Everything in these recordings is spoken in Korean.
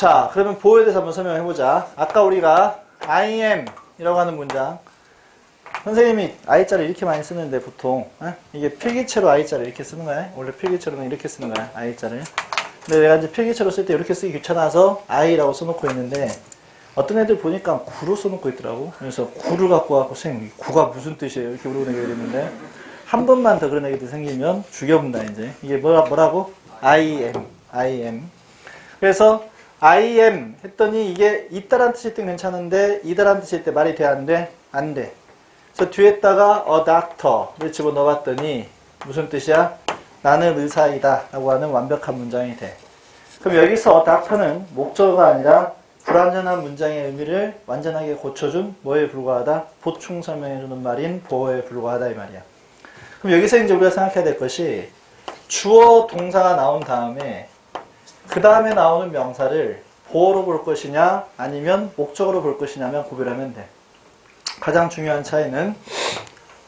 자, 그러면 보호에 대해서 한번 설명해 보자. 아까 우리가 I am 이라고 하는 문장. 선생님이 I자를 이렇게 많이 쓰는데 보통 어? 이게 필기체로 I자를 이렇게 쓰는 거야. 원래 필기체로는 이렇게 쓰는 거야. I자를. 근데 내가 이제 필기체로 쓸 때 이렇게 쓰기 귀찮아서 I라고 써놓고 있는데 어떤 애들 보니까 구로 써놓고 있더라고. 그래서 구를 갖고 와서 선생님 구가 무슨 뜻이에요? 이렇게 물어보는 애가 있는데 한 번만 더 그런 애기들 생기면 죽여본다 이제. 이게 뭐라, 뭐라고? I am. I am. 그래서 I am 했더니 이게 있다란 뜻일 땐 괜찮은데 이다란 뜻일 때 말이 돼 안 돼? 안 돼. 그래서 뒤에다가 a doctor를 집어넣어봤더니 무슨 뜻이야? 나는 의사이다 라고 하는 완벽한 문장이 돼. 그럼 여기서 doctor는 목적어가 아니라 불완전한 문장의 의미를 완전하게 고쳐준 뭐에 불과하다? 보충 설명해주는 말인 보어에 불과하다 이 말이야. 그럼 여기서 이제 우리가 생각해야 될 것이 주어 동사가 나온 다음에 그 다음에 나오는 명사를 보어로 볼 것이냐 아니면 목적으로 볼 것이냐면 구별하면 돼. 가장 중요한 차이는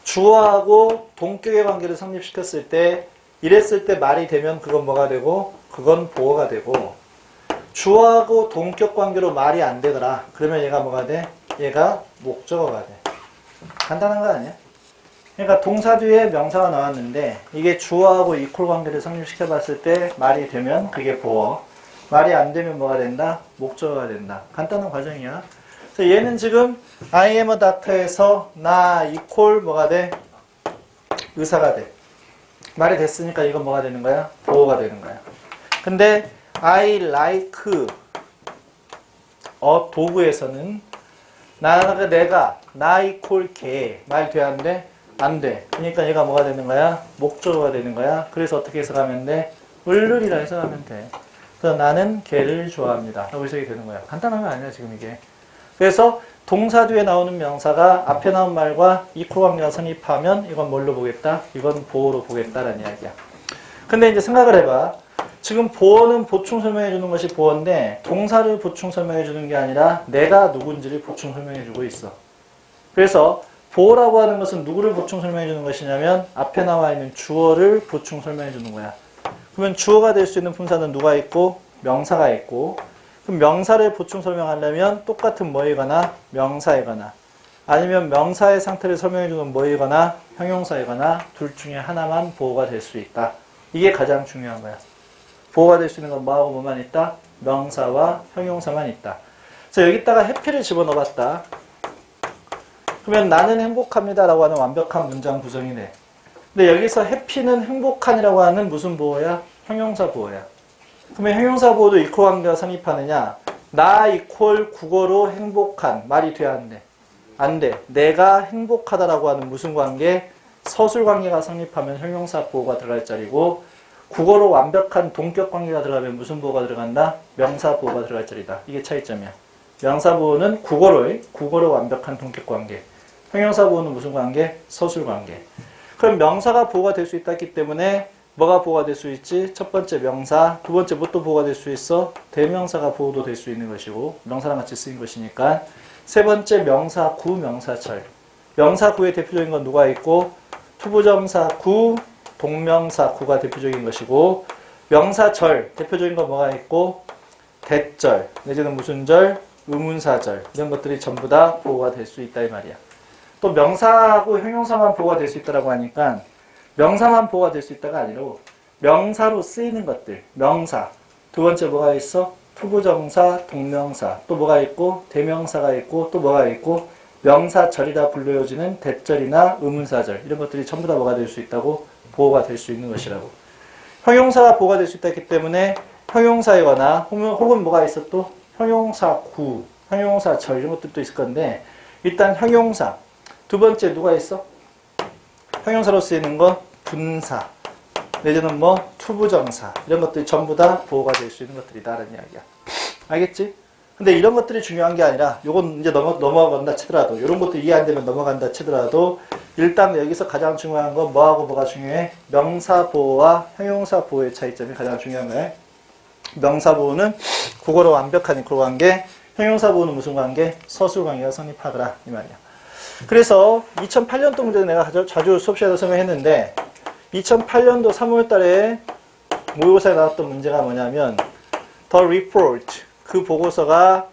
주어하고 동격의 관계를 성립시켰을 때 이랬을 때 말이 되면 그건 뭐가 되고 그건 보어가 되고 주어하고 동격 관계로 말이 안 되더라. 그러면 얘가 뭐가 돼? 얘가 목적어가 돼. 간단한 거 아니야? 그러니까 동사 뒤에 명사가 나왔는데 이게 주어하고 이퀄 관계를 성립시켜 봤을 때 말이 되면 그게 보어. 말이 안 되면 뭐가 된다? 목적어가 된다. 간단한 과정이야. 그래서 얘는 지금 I am a doctor에서 나 이퀄 뭐가 돼? 의사가 돼. 말이 됐으니까 이건 뭐가 되는 거야? 보어가 되는 거야. 근데 I like 어 도구에서는 나가 내가 나 이퀄 개말 돼야 안 돼? 안 돼. 그러니까 얘가 뭐가 되는 거야? 목적어가 되는 거야. 그래서 어떻게 해석하면 돼? 을르리라 해석하면 돼. 그래서 나는 개를 좋아합니다. 라고 해석이 되는 거야. 간단한 거 아니야 지금 이게. 그래서 동사 뒤에 나오는 명사가 앞에 나온 말과 이퀄 관계가 성립하면 이건 뭘로 보겠다? 이건 보어로 보겠다라는 이야기야. 근데 이제 생각을 해봐. 지금 보어는 보충 설명해 주는 것이 보어인데 동사를 보충 설명해 주는 게 아니라 내가 누군지를 보충 설명해 주고 있어. 그래서 보어라고 하는 것은 누구를 보충 설명해 주는 것이냐면 앞에 나와 있는 주어를 보충 설명해 주는 거야. 그러면 주어가 될 수 있는 품사는 누가 있고 명사가 있고 그럼 명사를 보충 설명하려면 똑같은 뭐이거나 명사이거나 아니면 명사의 상태를 설명해 주는 뭐이거나 형용사이거나 둘 중에 하나만 보어가 될 수 있다. 이게 가장 중요한 거야. 보호가 될 수 있는 건 뭐하고 뭐만 있다? 명사와 형용사만 있다. 그래서 여기다가 해피를 집어넣어 봤다. 그러면 나는 행복합니다라고 하는 완벽한 문장 구성이네. 근데 여기서 해피는 행복한이라고 하는 무슨 보호야? 형용사 보호야. 그러면 형용사 보호도 이퀄 관계가 성립하느냐? 나 이퀄 국어로 행복한 말이 돼야 안 돼. 안 돼. 내가 행복하다라고 하는 무슨 관계? 서술 관계가 성립하면 형용사 보호가 들어갈 자리고 국어로 완벽한 동격 관계가 들어가면 무슨 보호가 들어간다? 명사 보호가 들어갈 자리다. 이게 차이점이야. 명사 보호는 국어로의 국어로 완벽한 동격 관계. 형용사 보호는 무슨 관계? 서술 관계. 그럼 명사가 보호가 될 수 있다기 때문에 뭐가 보호가 될 수 있지? 첫 번째 명사, 두 번째 뭣도 보호가 될 수 있어? 대명사가 보호도 될 수 있는 것이고 명사랑 같이 쓰인 것이니까 세 번째 명사 구 명사철. 명사 구의 대표적인 건 누가 있고 투부정사 구 동명사 구가 대표적인 것이고 명사절 대표적인 건 뭐가 있고 대절 내지는 무슨 절 의문사절 이런 것들이 전부 다 보호가 될 수 있다 이 말이야. 또 명사하고 형용사만 보호가 될 수 있다라고 하니까 명사만 보호가 될 수 있다가 아니라 명사로 쓰이는 것들 명사. 두 번째 뭐가 있어? 투부정사 동명사. 또 뭐가 있고? 대명사가 있고? 또 뭐가 있고? 명사절이라 불려지는 대절이나 의문사절. 이런 것들이 전부 다 뭐가 될 수 있다고 보호가 될 수 있는 것이라고. 형용사가 보호가 될 수 있다기 때문에 형용사이거나 혹은, 뭐가 있어 또? 형용사 구, 형용사 절 이런 것들도 있을 건데 일단 형용사 두 번째 누가 있어? 형용사로 쓰이는 건 분사 내지는 뭐 투부정사 이런 것들이 전부 다 보호가 될 수 있는 것들이다라는 이야기야. 알겠지? 근데 이런 것들이 중요한 게 아니라 요건 이제 넘어 넘어간다 치더라도 이런 것도 이해 안 되면 넘어간다 치더라도 일단 여기서 가장 중요한 건 뭐하고 뭐가 중요해? 명사 보호와 형용사 보호의 차이점이 가장 중요한 거야. 명사 보호는 국어로 완벽한 이퀄 관계, 형용사 보호는 무슨 관계? 서술 관계가 성립하더라 이 말이야. 그래서 2008년도 문제 내가 자주, 자주 수업 시간에 설명했는데 2008년도 3월 달에 모의고사에 나왔던 문제가 뭐냐면 the report 그 보고서가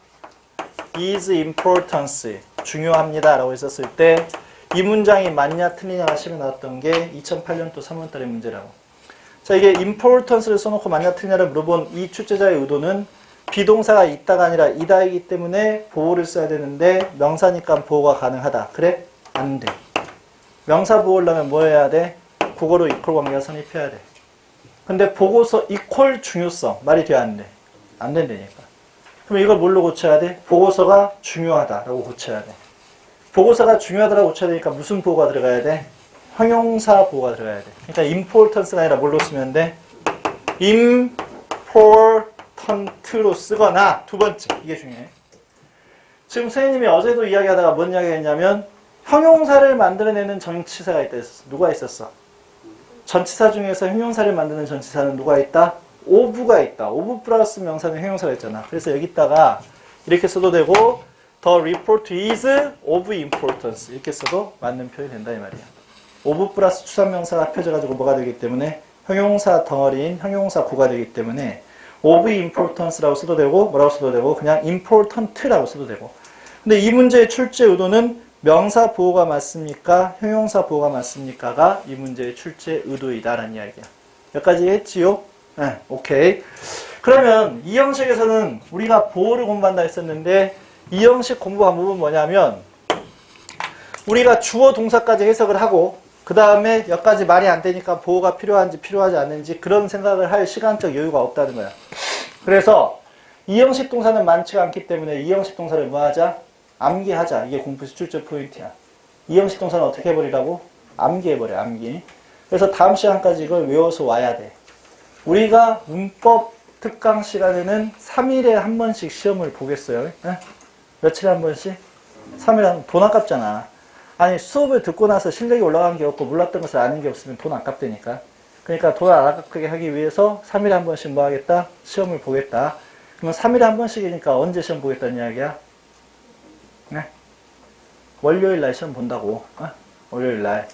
is importance 중요합니다 라고 했었을 때 이 문장이 맞냐 틀리냐 시험에 나왔던 게 2008년도 3월 달의 문제라고. 자 이게 importance를 써놓고 맞냐 틀리냐를 물어본 이 출제자의 의도는 비동사가 있다가 아니라 이다이기 때문에 보호를 써야 되는데 명사니까 보호가 가능하다 그래? 안 돼 명사 보호려면 뭐 해야 돼? 국어로 이퀄 관계가 성립해야 돼 근데 보고서 이퀄 중요성 말이 돼야 안 돼? 안 된다니까 그럼 이걸 뭘로 고쳐야 돼? 보고서가 중요하다라고 고쳐야 돼. 보고서가 중요하다라고 고쳐야 되니까 무슨 보호가 들어가야 돼? 형용사 보호가 들어가야 돼. 그러니까 importance가 아니라 뭘로 쓰면 돼? Important로 쓰거나 두 번째 이게 중요해. 지금 선생님이 어제도 이야기하다가 뭔 이야기 했냐면 형용사를 만들어내는 전치사가 있다 했었어. 누가 있었어? 전치사 중에서 형용사를 만드는 전치사는 누가 있다? 오브가 있다. 오브 플러스 명사는 형용사가 있잖아. 그래서 여기다가 이렇게 써도 되고 The report is of importance 이렇게 써도 맞는 표현이 된다 이 말이야. 오브 플러스 추상명사가 합쳐져가지고 뭐가 되기 때문에 형용사 덩어리인 형용사 구가 되기 때문에 of importance라고 써도 되고 뭐라고 써도 되고 그냥 important라고 써도 되고 근데 이 문제의 출제 의도는 명사 보호가 맞습니까? 형용사 보호가 맞습니까가 이 문제의 출제 의도이다라는 이야기야. 여기까지 했지요? 네, 오케이. 그러면 이 형식에서는 우리가 보호를 공부한다 했었는데 이 형식 공부 방법은 뭐냐면 우리가 주어 동사까지 해석을 하고 그 다음에 여기까지 말이 안 되니까 보호가 필요한지 필요하지 않는지 그런 생각을 할 시간적 여유가 없다는 거야. 그래서 이 형식 동사는 많지가 않기 때문에 이 형식 동사를 뭐 하자? 암기하자. 이게 공부 출제 포인트야. 이 형식 동사는 어떻게 해버리라고? 암기해버려, 암기. 그래서 다음 시간까지 이걸 외워서 와야 돼. 우리가 문법 특강 시간에는 3일에 한 번씩 시험을 보겠어요. 예? 며칠에 한 번씩? 3일에 한 번. 돈 아깝잖아. 아니, 수업을 듣고 나서 실력이 올라간 게 없고 몰랐던 것을 아는 게 없으면 돈 아깝다니까. 그러니까 돈 안 아깝게 하기 위해서 3일에 한 번씩 뭐 하겠다? 시험을 보겠다. 그러면 3일에 한 번씩이니까 언제 시험 보겠다는 이야기야? 네. 월요일 날 시험 본다고. 어? 월요일 날.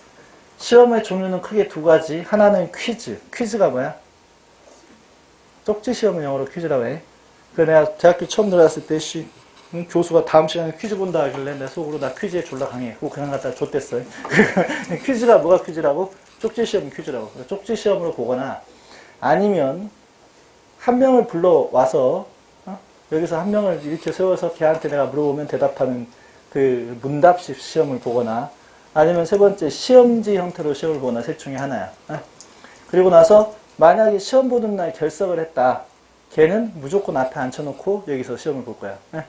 시험의 종류는 크게 두 가지. 하나는 퀴즈. 퀴즈가 뭐야? 쪽지 시험은 영어로 퀴즈라고 해. 그 내가 대학교 처음 들어갔을 때 씨, 응, 교수가 다음 시간에 퀴즈 본다 하길래 내 속으로 나 퀴즈에 졸라 강해. 그거 그냥 갖다 줬댔어요. 퀴즈가 뭐가 퀴즈라고? 쪽지 시험 퀴즈라고. 쪽지 시험으로 보거나 아니면 한 명을 불러 와서 어? 여기서 한 명을 이렇게 세워서 걔한테 내가 물어보면 대답하는 그 문답식 시험을 보거나 아니면 세 번째 시험지 형태로 시험을 보거나 셋 중에 하나야. 어? 그리고 나서 만약에 시험 보는 날 결석을 했다. 걔는 무조건 앞에 앉혀놓고 여기서 시험을 볼 거야. 예?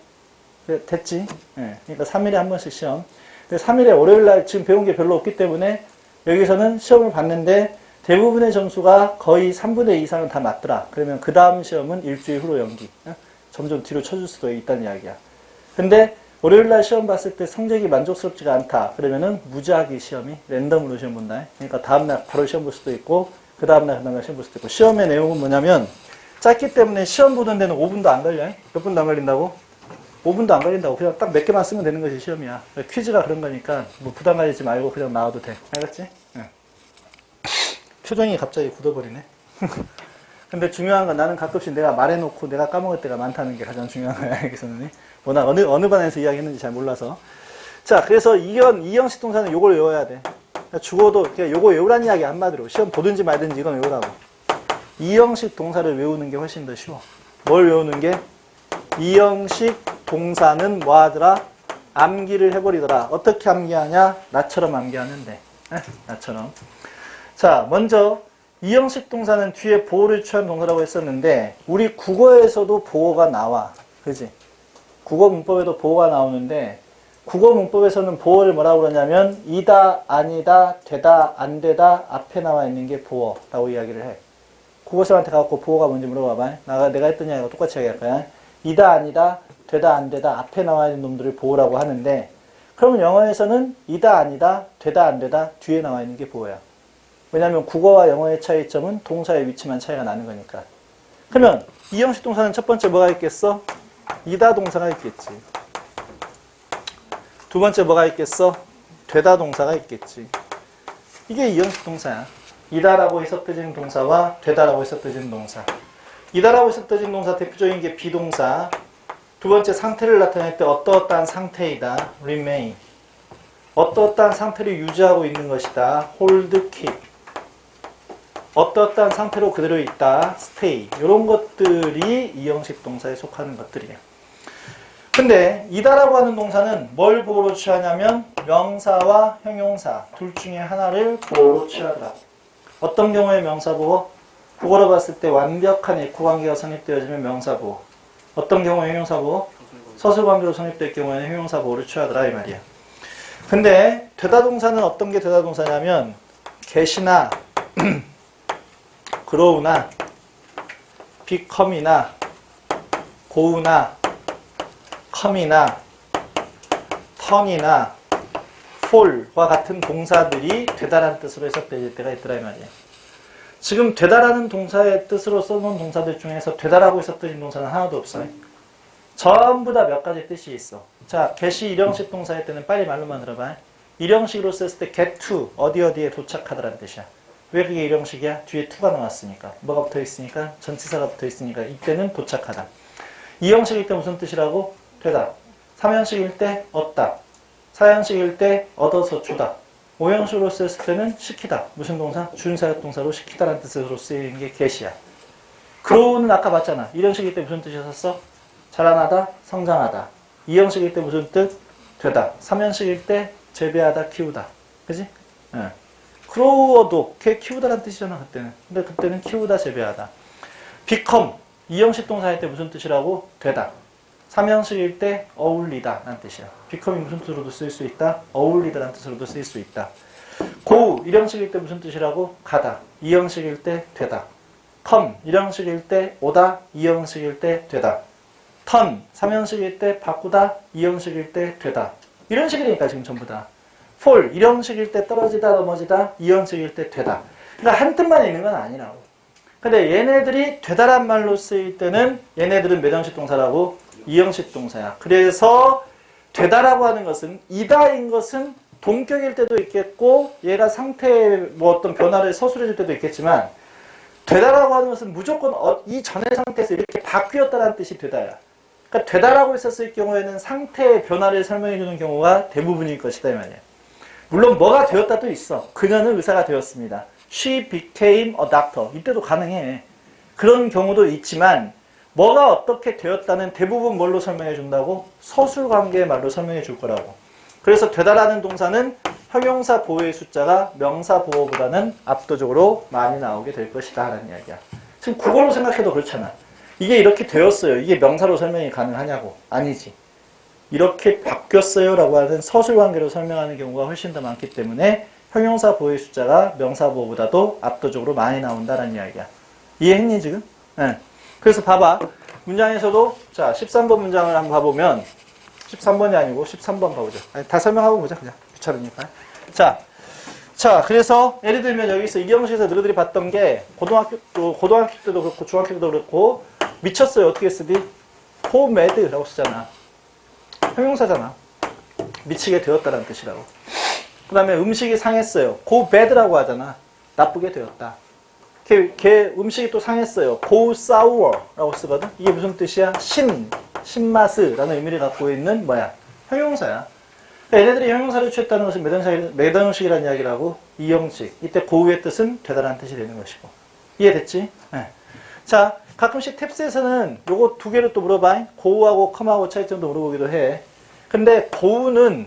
그래, 됐지? 예. 그러니까 3일에 한 번씩 시험. 근데 3일에 월요일 날 지금 배운 게 별로 없기 때문에 여기서는 시험을 봤는데 대부분의 점수가 거의 3분의 2 이상은 다 맞더라. 그러면 그 다음 시험은 일주일 후로 연기. 예? 점점 뒤로 쳐줄 수도 있다는 이야기야. 근데 월요일 날 시험 봤을 때 성적이 만족스럽지가 않다. 그러면은 무작위 시험이 랜덤으로 시험 본다. 그러니까 다음날 바로 시험 볼 수도 있고 그 다음날 그 다음날 시험 볼 수도 있고 시험의 내용은 뭐냐면 짧기 때문에 시험 보는 데는 5분도 안 걸려. 몇 분도 안 걸린다고? 5분도 안 걸린다고. 그냥 딱 몇 개만 쓰면 되는 것이 시험이야. 퀴즈가 그런 거니까 뭐 부담 가지지 말고 그냥 나와도 돼. 알겠지? 응. 표정이 갑자기 굳어버리네. 근데 중요한 건 나는 가끔씩 내가 말해놓고 내가 까먹을 때가 많다는 게 가장 중요한 거야. 여기서는. 워낙 어느, 어느 반에서 이야기했는지 잘 몰라서. 자, 그래서 이형, 이형식 동사는 요걸 외워야 돼. 그러니까 죽어도 그냥 요거 외우란 이야기 한마디로. 시험 보든지 말든지 이건 외우라고. 이형식 동사를 외우는 게 훨씬 더 쉬워. 뭘 외우는 게? 이형식 동사는 뭐 하더라? 암기를 해버리더라. 어떻게 암기하냐? 나처럼. 에? 나처럼. 자, 먼저 이 형식 동사는 뒤에 보호를 취한 동사라고 했었는데 우리 국어에서도 보호가 나와. 그지? 국어 문법에도 보호가 나오는데 국어 문법에서는 보호를 뭐라고 그러냐면 이다, 아니다, 되다, 안 되다 앞에 나와 있는 게 보호라고 이야기를 해. 국어사한테 가갖고 보호가 뭔지 물어봐봐. 나가 내가 했던 이야기가 똑같이 얘기할 거야. 이다, 아니다, 되다, 안 되다 앞에 나와 있는 놈들을 보호라고 하는데 그러면 영어에서는 이다, 아니다, 되다, 안 되다 뒤에 나와 있는 게 보호야. 왜냐하면 국어와 영어의 차이점은 동사의 위치만 차이가 나는 거니까. 그러면 이 형식 동사는 첫 번째 뭐가 있겠어? 이다 동사가 있겠지. 두 번째 뭐가 있겠어? 되다 동사가 있겠지. 이게 이 형식 동사야. 이다라고 해석되지는 동사와 되다라고 해석되지는 동사. 이다라고 있었던 동사 대표적인 게 비동사. 두 번째 상태를 나타낼 때 어떠어떠한 상태이다. remain. 어떠어떠한 상태를 유지하고 있는 것이다. hold, keep. 어떠어떠한 상태로 그대로 있다. stay. 이런 것들이 이 형식 동사에 속하는 것들이에요. 근데 이다라고 하는 동사는 뭘 보호로 취하냐면 명사와 형용사 둘 중에 하나를 보호로 취하더라. 어떤 경우에 명사 보호? 국어로 봤을 때 완벽한 에코 관계가 성립되어지면 명사 보호. 어떤 경우에 형용사보호? 서술 관계로 성립될 경우에는 형용사보호를 취하더라 이 말이야. 근데 되다동사는 어떤 게 되다동사냐면 get이나 grow나 become이나 go나 come이나 turn이나 fall과 같은 동사들이 되다라는 뜻으로 해석될 때가 있더라 이 말이야. 지금 되다라는 동사의 뜻으로 써놓은 동사들 중에서 되다라고 있었던 동사는 하나도 없어요. 전부 다 몇 가지 뜻이 있어. 자, get이 일형식 동사일 때는 빨리 말로만 들어봐. 일형식으로 썼을 때 get to 어디 어디에 도착하다라는 뜻이야. 왜 그게 일형식이야? 뒤에 to가 나왔으니까. 뭐가 붙어 있으니까? 전치사가 붙어 있으니까 이때는 도착하다. 이형식일 때 무슨 뜻이라고? 되다. 삼형식일 때 얻다. 사형식일 때 얻어서 주다. 오형식으로 썼을 때는 시키다. 무슨 동사? 준사역 동사로 시키다라는 뜻으로 쓰이는 게 get이야. grow는 아까 봤잖아. 일형식일 때 무슨 뜻이었어? 자라나다, 성장하다. 이형식일 때 무슨 뜻? 되다. 삼형식일 때 재배하다, 키우다. 그지? 예. 크로워도 걔 키우다라는 뜻이잖아, 그때는. 근데 그때는 키우다, 재배하다. become. 이형식 동사일 때 무슨 뜻이라고? 되다. 삼형식일 때 어울리다 라는 뜻이야. become이 무슨 뜻으로도 쓰일 수 있다? 어울리다 라는 뜻으로도 쓰일 수 있다. go. 일형식일 때 무슨 뜻이라고? 가다. 이형식일 때 되다. come. 일형식일 때 오다. 이형식일 때 되다. 턴, 삼형식일 때 바꾸다, 이형식일 때 되다. 이런 식이니까 지금 전부 다. 폴, 일형식일 때 떨어지다, 넘어지다, 이형식일 때 되다. 그러니까 한 뜻만 있는 건 아니라고. 근데 얘네들이 되다란 말로 쓰일 때는 얘네들은 몇 형식 동사라고? 이형식 동사야. 그래서 되다라고 하는 것은 이다인 것은 동격일 때도 있겠고 얘가 상태에 뭐 어떤 변화를 서술해 줄 때도 있겠지만 되다라고 하는 것은 무조건 어- 이 전의 상태에서 이렇게 바뀌었다는 뜻이 되다야. 그러니까 되다라고 있었을 경우에는 상태의 변화를 설명해 주는 경우가 대부분일 것이다 이 말이야. 물론 뭐가 되었다도 있어. 그녀는 의사가 되었습니다. She became a doctor. 이때도 가능해. 그런 경우도 있지만 뭐가 어떻게 되었다는 대부분 뭘로 설명해 준다고? 서술 관계의 말로 설명해 줄 거라고. 그래서 되다라는 동사는 형용사 보호의 숫자가 명사 보호보다는 압도적으로 많이 나오게 될 것이다 라는 이야기야. 지금 국어로 생각해도 그렇잖아. 이게 이렇게 되었어요. 이게 명사로 설명이 가능하냐고. 아니지. 이렇게 바뀌었어요 라고 하는 서술 관계로 설명하는 경우가 훨씬 더 많기 때문에 형용사 보호의 숫자가 명사 보호보다도 압도적으로 많이 나온다는 이야기야. 이해했니 지금? 네. 그래서 봐봐. 문장에서도 자 13번 문장을 한번 봐보면 13번이 아니고 13번 봐보자. 아니, 다 설명하고 보자 그냥 귀찮으니까. 자, 자 그래서 예를 들면 여기서 이형식에서 너희들이 봤던 게 고등학교 또 고등학교 때도 그렇고 중학교 때도 그렇고 미쳤어요 어떻게 쓰디? 포매드라고 쓰잖아. 형용사잖아. 미치게 되었다는 뜻이라고. 그 다음에 음식이 상했어요. go bad라고 하잖아. 나쁘게 되었다. 걔, 걔 음식이 또 상했어요. go sour라고 쓰거든. 이게 무슨 뜻이야? 신, 신맛이라는 의미를 갖고 있는 뭐야? 형용사야. 그러니까 얘네들이 형용사를 취했다는 것은 매단식, 매단식이라는 이야기라고 이형식. 이때 고우의 뜻은 되다라는 뜻이 되는 것이고. 이해됐지? 네. 자, 가끔씩 탭스에서는 요거 두 개를 또 물어봐. 고우하고 컴하고 차이점도 물어보기도 해. 근데 고우는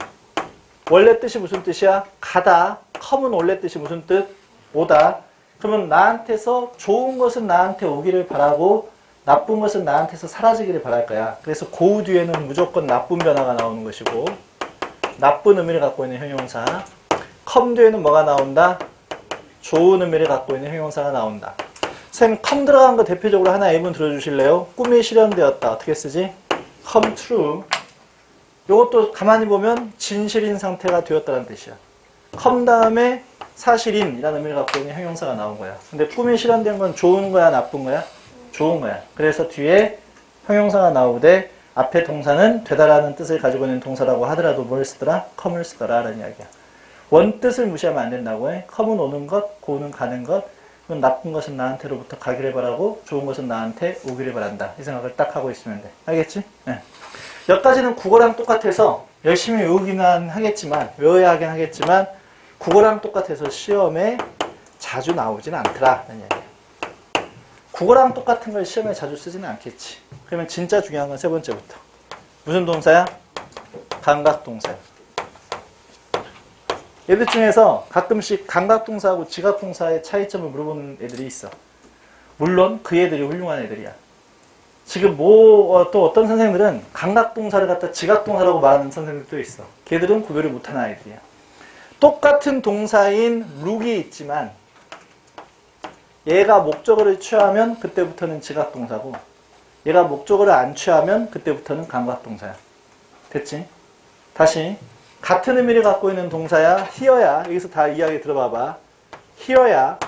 원래 뜻이 무슨 뜻이야? 가다. 컴은 원래 뜻이 무슨 뜻? 오다. 그러면 나한테서 좋은 것은 나한테 오기를 바라고 나쁜 것은 나한테서 사라지기를 바랄 거야. 그래서 고우 뒤에는 무조건 나쁜 변화가 나오는 것이고 나쁜 의미를 갖고 있는 형용사. 컴 뒤에는 뭐가 나온다? 좋은 의미를 갖고 있는 형용사가 나온다. 쌤, 컴 들어간 거 대표적으로 하나 예문 들어주실래요? 꿈이 실현되었다. 어떻게 쓰지? come true. 이것도 가만히 보면 진실인 상태가 되었다는 뜻이야. 컴 다음에 사실인이라는 의미를 갖고 있는 형용사가 나온 거야. 근데 꿈이 실현된 건 좋은 거야, 나쁜 거야? 좋은 거야. 그래서 뒤에 형용사가 나오되 앞에 동사는 되다라는 뜻을 가지고 있는 동사라고 하더라도 뭘 쓰더라? 컴을 쓰더라 라는 이야기야. 원 뜻을 무시하면 안 된다고 해. 컴은 오는 것, 고는 가는 것, 그건 나쁜 것은 나한테로부터 가기를 바라고 좋은 것은 나한테 오기를 바란다. 이 생각을 딱 하고 있으면 돼. 알겠지? 네. 여기까지는 국어랑 똑같아서 열심히 외우기는 하겠지만 외워야 하긴 하겠지만 국어랑 똑같아서 시험에 자주 나오진 않더라. 라는 얘기야. 국어랑 똑같은 걸 시험에 자주 쓰지는 않겠지. 그러면 진짜 중요한 건 세 번째부터. 무슨 동사야? 감각동사야. 얘들 중에서 가끔씩 감각동사하고 지각동사의 차이점을 물어보는 애들이 있어. 물론 그 애들이 훌륭한 애들이야. 지금 뭐 또 어떤 선생님들은 감각동사를 갖다 지각동사라고 말하는 선생님들도 있어. 걔들은 구별을 못하는 아이들이야. 똑같은 동사인 룩이 있지만 얘가 목적어를 취하면 그때부터는 지각동사고 얘가 목적어를 안 취하면 그때부터는 감각동사야. 됐지? 다시 같은 의미를 갖고 있는 동사야 here야 여기서 다 이야기 들어봐봐 here야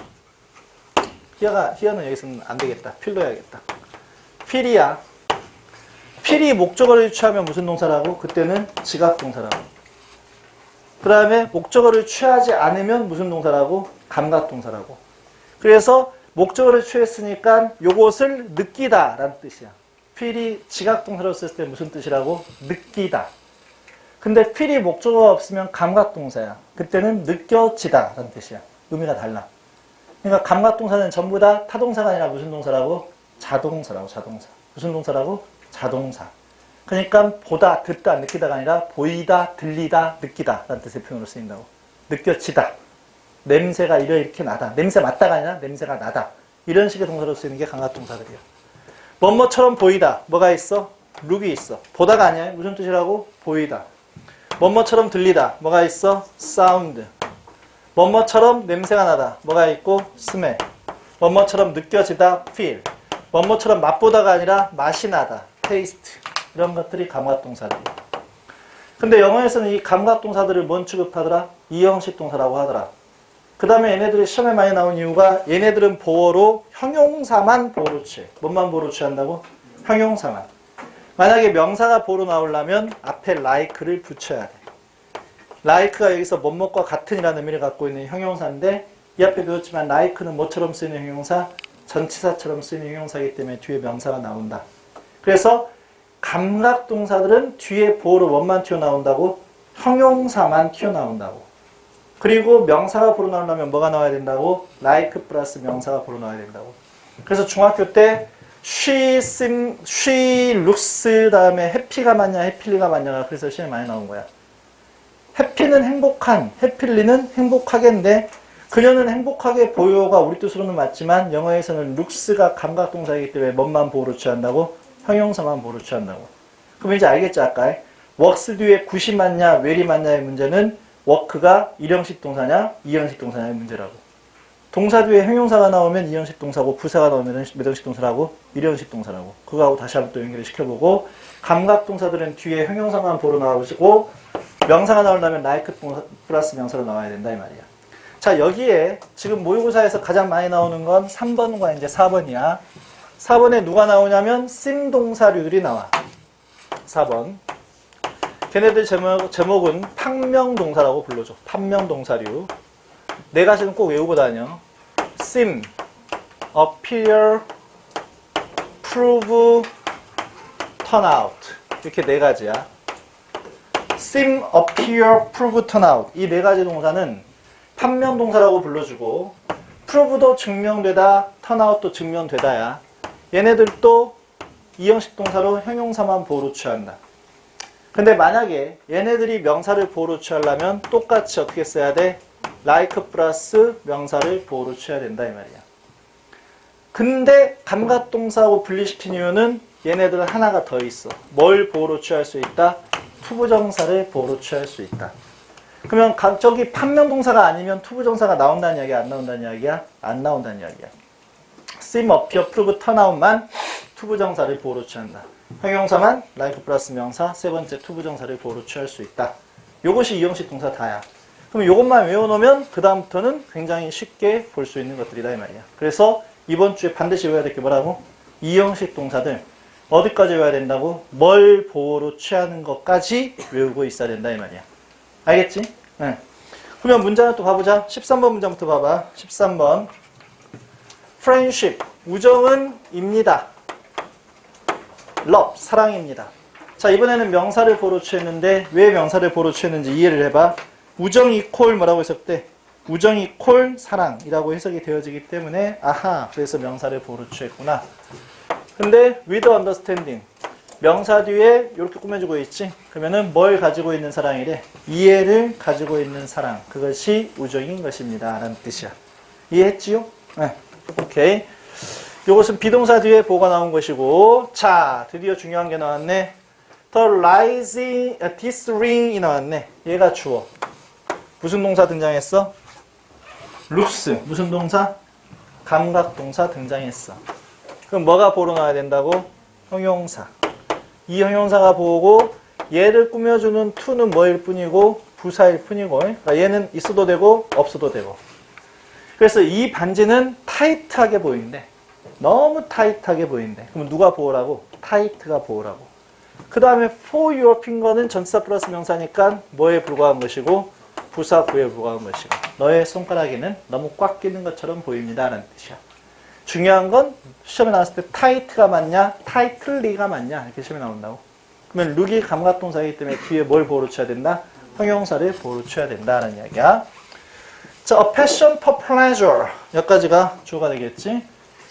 here가 here는 여기서는 안 되겠다 필로 해야겠다 필이야 필이 목적어를 취하면 무슨 동사라고? 그때는 지각 동사라고 그 다음에 목적어를 취하지 않으면 무슨 동사라고? 감각 동사라고 그래서 목적어를 취했으니까 요것을 느끼다 라는 뜻이야 필이 지각 동사로 썼을 때 무슨 뜻이라고? 느끼다 근데 필이 목적어가 없으면 감각 동사야. 그때는 느껴지다 라는 뜻이야. 의미가 달라. 그러니까 감각 동사는 전부 다 타동사가 아니라 무슨 동사라고? 자동사라고 자동사. 무슨 동사라고? 자동사. 그러니까 보다, 듣다, 느끼다가 아니라 보이다, 들리다, 느끼다 라는 뜻의 표현으로 쓰인다고. 느껴지다. 냄새가 이렇게 나다. 냄새 맡다가 아니라 냄새가 나다. 이런 식의 동사로 쓰이는 게 감각동사들이야. 뭐뭐처럼 보이다. 뭐가 있어? 룩이 있어. 보다가 아니야. 무슨 뜻이라고? 보이다. 뭐뭐처럼 들리다. 뭐가 있어? 사운드. 뭐뭐처럼 냄새가 나다. 뭐가 있고? 스멜. 뭐뭐처럼 느껴지다. feel. 뭐뭐처럼 맛보다가 아니라 맛이 나다. taste. 이런 것들이 감각동사들이야. 근데 영어에서는 이 감각동사들을 뭔 취급하더라? 이형식 동사라고 하더라. 그 다음에 얘네들이 시험에 많이 나온 이유가 얘네들은 보어로 형용사만 보어로 취해. 뭔만 보어로 취한다고? 형용사만. 만약에 명사가 보로 나오려면 앞에 like를 붙여야 돼. like가 여기서 뭐뭐과 같은이라는 의미를 갖고 있는 형용사인데 이 앞에 배웠지만 like는 뭐처럼 쓰이는 형용사? 전치사처럼 쓰이는 형용사이기 때문에 뒤에 명사가 나온다. 그래서 감각 동사들은 뒤에 보로 뭐만 튀어나온다고? 형용사만 튀어나온다고. 그리고 명사가 보로 나오려면 뭐가 나와야 된다고? like 플러스 명사가 보로 나와야 된다고. 그래서 중학교 때 she seem, she looks 다음에 happy가 맞냐, happy가 맞냐가 그래서 시험에 많이 나온 거야. 해피는 행복한, 해필리는 행복하겠는데 그녀는 행복하게 보여가 우리 뜻으로는 맞지만 영어에서는 looks가 감각동사이기 때문에 뭔만 보호로 취한다고? 형용사만 보호로 취한다고. 그럼 이제 알겠죠 아까? works 뒤에 굿이 맞냐, well이 맞냐의 문제는 work가 일형식 동사냐, 이형식 동사냐의 문제라고. 동사 뒤에 형용사가 나오면 이형식 동사고 부사가 나오면 몇 형식 동사라고? 일형식 동사라고. 그거하고 다시 한번 또 연결을 시켜보고 감각 동사들은 뒤에 형용사만 보러 나오시고 명사가 나오려면 like 플러스 명사로 나와야 된다 이 말이야. 자 여기에 지금 모의고사에서 가장 많이 나오는 건 3번과 이제 4번이야. 4번에 누가 나오냐면 심 동사류들이 나와. 4번. 걔네들 제목, 제목은 판명동사라고 불러줘. 판명동사류. 네 가지는 꼭 외우고 다녀. sim, appear, prove, turn out. 이렇게 네 가지야. sim, appear, prove, turn out. 이 네 가지 동사는 판명 동사라고 불러주고 prove도 증명되다, out도 증명되다야. 얘네들도 이형식 동사로 형용사만 보호로 취한다. 근데 만약에 얘네들이 명사를 보호로 취하려면 똑같이 어떻게 써야 돼? like 플러스 명사를 보호로 취해야 된다 이 말이야. 근데 감각동사하고 분리시킨 이유는 얘네들은 하나가 더 있어. 뭘 보호로 취할 수 있다? 투부정사를 보호로 취할 수 있다. 그러면 각적이 판명동사가 아니면 투부정사가 나온다는 이야기야? 안 나온다는 이야기야? 안 나온다는 이야기야. sim, appear, prove, turn out만 투부정사를 보호로 취한다. 형용사만 like 플러스 명사, 세 번째 투부정사를 보호로 취할 수 있다. 요것이 이형식 동사 다야. 그럼 이것만 외워놓으면 그 다음부터는 굉장히 쉽게 볼 수 있는 것들이다 이 말이야. 그래서 이번 주에 반드시 외워야 될 게 뭐라고? 이형식 동사들 어디까지 외워야 된다고? 뭘 보호로 취하는 것까지 외우고 있어야 된다 이 말이야. 알겠지? 네. 그러면 하나 또 봐보자. 13번 문장부터 봐봐. 13번. friendship 우정은 입니다. love 사랑입니다. 자 이번에는 명사를 보로 취했는데 왜 명사를 보로 취했는지 이해를 해봐. 우정 이콜 뭐라고 했었대? 우정 이콜 사랑이라고 해석이 되어지기 때문에 아하 그래서 명사를 보로 취했구나. 근데 with understanding 명사 뒤에 이렇게 꾸며주고 있지. 그러면은 뭘 가지고 있는 사랑이래? 이해를 가지고 있는 사랑. 그것이 우정인 것입니다. 라는 뜻이야. 이해했지요? 네. 오케이. 요것은 비동사 뒤에 보가 나온 것이고, 자, 드디어 중요한 게 나왔네. The rising, 아, this ring이 나왔네. 얘가 주어. 무슨 동사 등장했어? 룩스. 무슨 동사? 감각 동사 등장했어. 그럼 뭐가 보러 나와야 된다고? 형용사. 이 형용사가 보고 얘를 꾸며주는 to는 뭐일 뿐이고 부사일 뿐이고 그러니까 얘는 있어도 되고 없어도 되고. 그래서 이 반지는 타이트하게 보이는데 너무 타이트하게 보이는데 그럼 누가 보호라고? 타이트가 보호라고. 그 다음에 for your finger는 전치사 플러스 명사니까 뭐에 불과한 것이고 부사 구에 불과한 것이고 너의 손가락에는 너무 꽉 끼는 것처럼 보입니다 라는 뜻이야 중요한 건 시험에 나왔을 때 타이트가 맞냐, 타이틀리가 맞냐 이렇게 시험에 나온다고. 그러면 룩이 감각동사이기 때문에 뒤에 뭘 보호로 쳐야 된다? 형용사를 보호로 쳐야 된다는 이야기야. 자, a passion for pleasure 여기까지가 주어가 되겠지.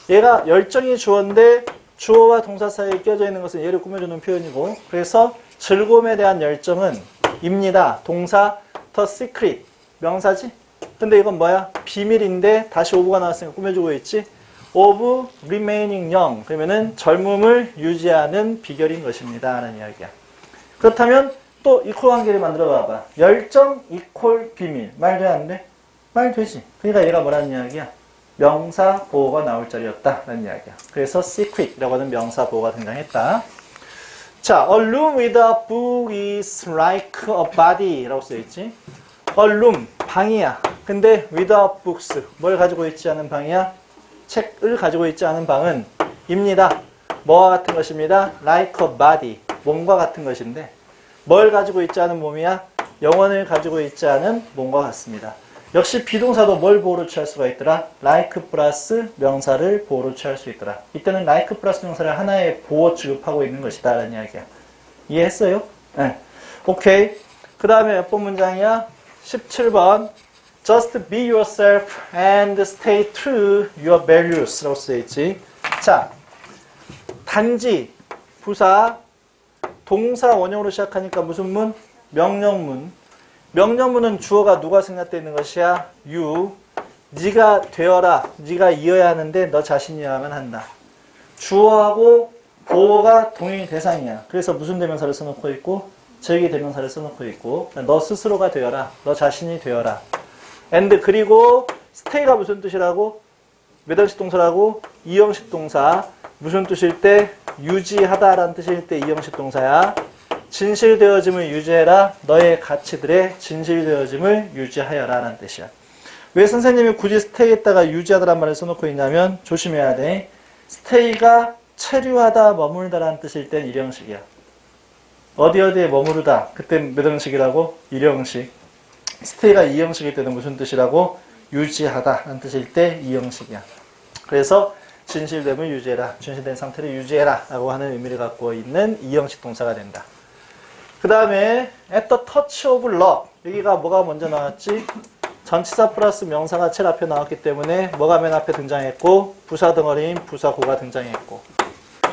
얘가 열정이 주어인데 주어와 동사 사이에 끼어져 있는 것은 얘를 꾸며주는 표현이고 그래서 즐거움에 대한 열정은 입니다. 동사 the secret 명사지. 근데 이건 뭐야? 비밀인데 다시 오브가 나왔으니까 꾸며주고 있지. Of remaining young 그러면은 젊음을 유지하는 비결인 것입니다. 라는 이야기야. 그렇다면 또 이퀄 관계를 만들어 봐봐. 열정 이퀄 비밀. 말도 안 돼? 말 되지. 그러니까 얘가 뭐라는 이야기야? 명사 보호가 나올 자리였다. 라는 이야기야. 그래서 secret이라고 하는 명사 보호가 등장했다. 자, a room with a book is like a body 라고 써있지. a room, 방이야. 근데 without books, 뭘 가지고 있지 않은 방이야? 책을 가지고 있지 않은 방은 입니다. 뭐와 같은 것입니다. like a body, 몸과 같은 것인데 뭘 가지고 있지 않은 몸이야? 영혼을 가지고 있지 않은 몸과 같습니다. 역시 비동사도 뭘 보호로 취할 수가 있더라? like 플러스 명사를 보호로 취할 수 있더라. 이때는 like 플러스 명사를 하나의 보호 취급하고 있는 것이다. 라는 이야기야. 이해했어요? 네. 오케이. 그 다음에 몇 번 문장이야? 17번. Just be yourself and stay true your values 라고 써있지. 자, 단지, 부사, 동사 원형으로 시작하니까 무슨 문? 명령문. 명령문은 주어가 누가 생략되어 있는 것이야? you. 네가 되어라. 네가 이어야 하는데 너 자신이어야만 한다. 주어하고 보호가 동일 대상이야. 그래서 무슨 대명사를 써놓고 있고 절기 대명사를 써놓고 있고 너 스스로가 되어라. 너 자신이 되어라. And 그리고 stay가 무슨 뜻이라고? 몇 형식 동사라고? 이형식 동사. 무슨 뜻일 때? 유지하다라는 뜻일 때 이형식 동사야. 진실되어짐을 유지해라. 너의 가치들의 진실되어짐을 유지하여라. 라는 뜻이야. 왜 선생님이 굳이 stay에다가 유지하다란 말을 써놓고 있냐면 조심해야 돼. stay가 체류하다, 머물다라는 뜻일 땐 일형식이야. 어디 어디에 머무르다. 그때 몇 형식이라고? 일형식. 스테이가 이 형식일 때는 무슨 뜻이라고? 유지하다 라는 뜻일 때 이 형식이야. 그래서 진실됨을 유지해라. 진실된 상태를 유지해라. 라고 하는 의미를 갖고 있는 이 형식 동사가 된다. 그 다음에 at the touch of love. 여기가 뭐가 먼저 나왔지? 전치사 플러스 명사가 제일 앞에 나왔기 때문에 뭐가 맨 앞에 등장했고 부사 덩어리인 부사고가 등장했고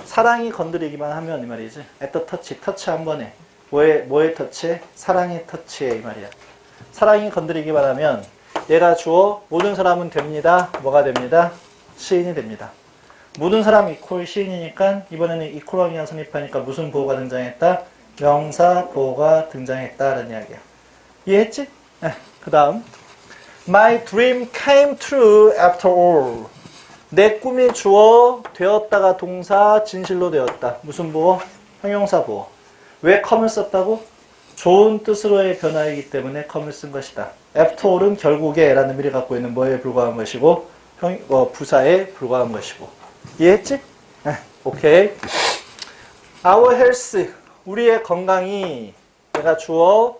사랑이 건드리기만 하면 이 말이지. at the touch, 터치 한 번에 뭐의 뭐의 터치? 사랑의 터치에 이 말이야. 사랑이 건드리기만 하면 얘가 주어 모든 사람은 됩니다. 뭐가 됩니다? 시인이 됩니다. 모든 사람 이퀄 시인이니까 이번에는 이퀄 관계가 성립하니까 무슨 보호가 등장했다? 명사 보호가 등장했다라는 이야기야. 이해했지? 네. 그 다음 My dream came true after all. 내 꿈이 주어 되었다가 동사 진실로 되었다. 무슨 보호? 형용사 보호. 왜 come을 썼다고? 좋은 뜻으로의 변화이기 때문에 come을 쓴 것이다. after all은 결국에 라는 의미를 갖고 있는 뭐에 불과한 것이고 형, 어, 부사에 불과한 것이고 이해했지? 네, 오케이. Our health, 우리의 건강이 내가 주어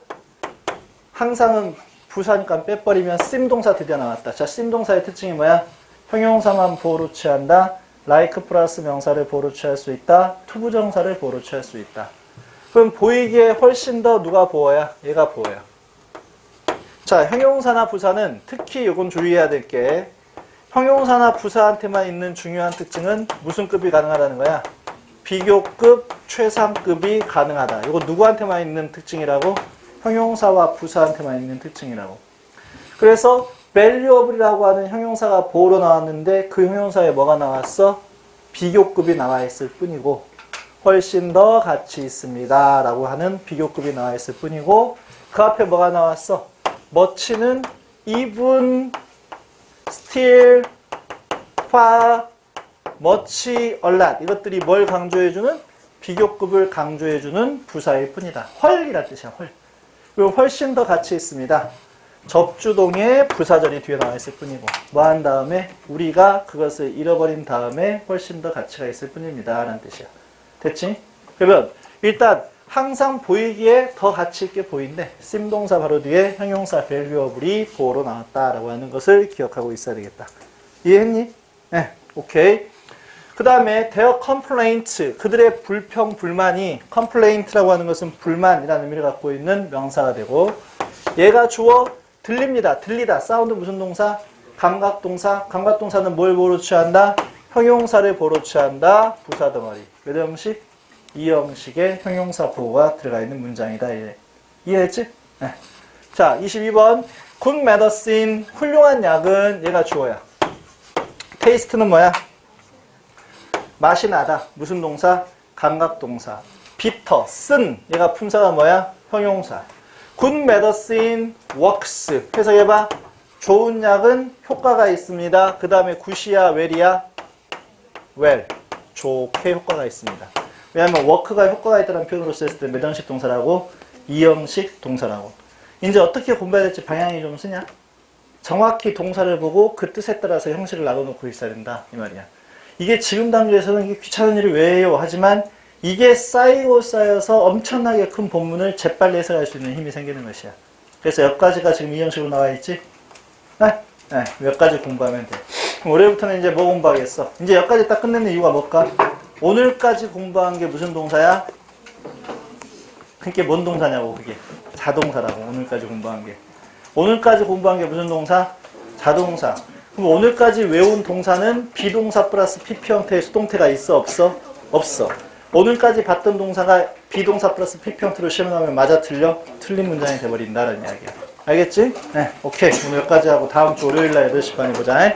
항상은 부사니까 빼버리면 씀 동사 드디어 나왔다. 자, 씀 동사의 특징이 뭐야? 형용사만 보호로 취한다. like 플러스 명사를 보호로 취할 수 있다. 투부정사를 보호로 취할 수 있다. 그럼 보이기에 훨씬 더 누가 보호야? 얘가 보호야. 자, 형용사나 부사는 특히 이건 주의해야 될 게 형용사나 부사한테만 있는 중요한 특징은 무슨 급이 가능하다는 거야? 비교급, 최상급이 가능하다. 이거 누구한테만 있는 특징이라고? 형용사와 부사한테만 있는 특징이라고. 그래서 valuable이라고 하는 형용사가 보호로 나왔는데 그 형용사에 뭐가 나왔어? 비교급이 나와 있을 뿐이고 훨씬 더 가치 있습니다. 라고 하는 비교급이 나와 있을 뿐이고 그 앞에 뭐가 나왔어? much는 even, still, far, much, a lot 이것들이 뭘 강조해주는? 비교급을 강조해주는 부사일 뿐이다. 헐이라 뜻이야, 헐. 그리고 훨씬 더 가치 있습니다. 접주동의 부사절이 뒤에 나와 있을 뿐이고 뭐 한 다음에 우리가 그것을 잃어버린 다음에 훨씬 더 가치가 있을 뿐입니다. 라는 뜻이야. 됐지? 그러면 일단 항상 보이기에 더 가치 있게 보인대. 씀동사 바로 뒤에 형용사 valuable이 보호로 나왔다라고 하는 것을 기억하고 있어야 되겠다. 이해했니? 네, 오케이. 그 다음에 their complaint, 그들의 불평, 불만이 complaint라고 하는 것은 불만이라는 의미를 갖고 있는 명사가 되고 얘가 주어 들립니다. 들리다. 사운드 무슨 동사? 감각 동사. 감각 동사는 뭘 보로 취한다? 형용사를 보로 취한다. 부사 덩어리. 몇 형식? 이 형식의 형용사 보호가 들어가 있는 문장이다. 이해. 이해했지? 네. 자, 22번. good medicine. 훌륭한 약은 얘가 주어야. 테이스트는 뭐야? 맛이 나다. 무슨 동사? 감각 동사. 비터, 쓴. 얘가 품사가 뭐야? 형용사. good medicine works. 해석해봐. 좋은 약은 효과가 있습니다. 그 다음에 굿이야, well이야? Well. 좋게 효과가 있습니다. 왜냐하면 work가 효과가 있다는 표현으로 썼을 때몇 형식 동사라고? 이형식 동사라고. 이제 어떻게 공부해야 될지 방향이 좀 쓰냐? 정확히 동사를 보고 그 뜻에 따라서 형식을 나눠놓고 있어야 된다. 이 말이야. 이게 지금 단계에서는 이게 귀찮은 일이 왜 해요? 하지만 이게 쌓이고 쌓여서 엄청나게 큰 본문을 재빨리 해석할 수 있는 힘이 생기는 것이야. 그래서 여기까지가 지금 이 형식으로 나와 있지? 네? 네, 몇 가지 공부하면 돼. 올해부터는 이제 뭐 공부하겠어? 이제 여기까지 딱 끝내는 이유가 뭘까? 오늘까지 공부한 게 무슨 동사야? 그게 뭔 동사냐고, 그게. 자동사라고, 오늘까지 공부한 게. 오늘까지 공부한 게 무슨 동사? 자동사. 그럼 오늘까지 외운 동사는 비동사 플러스 PP 형태의 수동태가 있어 없어? 없어. 오늘까지 봤던 동사가 비동사 플러스 PP 형태로 나오면 맞아 틀려? 틀린 문장이 돼버린다는 이야기야. 알겠지? 네, 오케이. 오늘 여기까지 하고 다음 주 월요일 날 8시 반에 보자.